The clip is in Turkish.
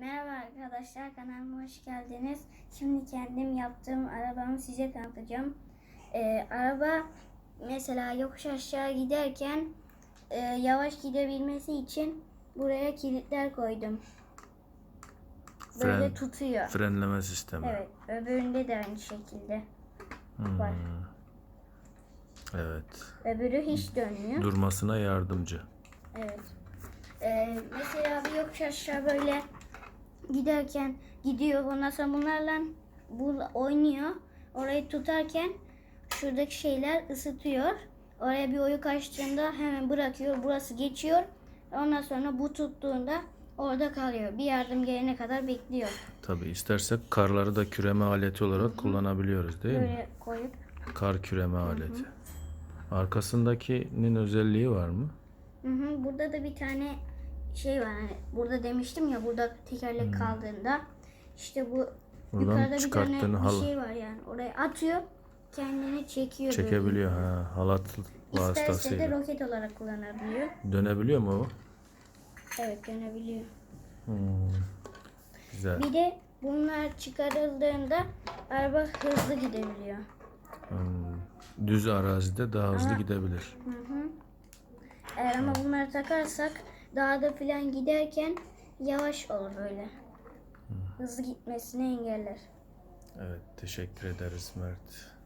Merhaba arkadaşlar kanalıma hoş geldiniz. Şimdi kendim yaptığım arabamı size tanıtacağım. Ee, araba mesela yokuş aşağı giderken e, yavaş gidebilmesi için buraya kilitler koydum. Böyle Fren- tutuyor. Frenleme sistemi. Evet, öbüründe de aynı şekilde. Hmm. var. Evet. Öbürü hiç dönmüyor. Durmasına yardımcı. Evet. Ee, mesela bir yokuş aşağı böyle giderken gidiyor. Ondan sonra bunlarla bu oynuyor. Orayı tutarken şuradaki şeyler ısıtıyor. Oraya bir oyuk açtığında hemen bırakıyor. Burası geçiyor. Ondan sonra bu tuttuğunda orada kalıyor. Bir yardım gelene kadar bekliyor. Tabi istersek karları da küreme aleti olarak kullanabiliyoruz değil mi? Böyle koyup. Kar küreme aleti. Arkasındakinin özelliği var mı? Hı hı. Burada da bir tane şey var. Hani burada demiştim ya burada tekerlek kaldığında işte bu Hmm. Buradan yukarıda bir tane çıkarttığını bir halı şey var yani. Oraya atıyor kendini çekiyor. böyle. çekebiliyor ha. Halat İsterse de vasıtasıyla. roket olarak kullanabiliyor. Dönebiliyor mu o? Evet dönebiliyor. Hmm. Güzel. Bir de bunlar çıkarıldığında araba hızlı gidebiliyor. Hmm. Düz arazide daha hızlı Ama- gidebilir. Hı hı. Eğer ama bunları takarsak dağda falan giderken yavaş olur böyle. Hızlı gitmesini engeller. Evet teşekkür ederiz Mert.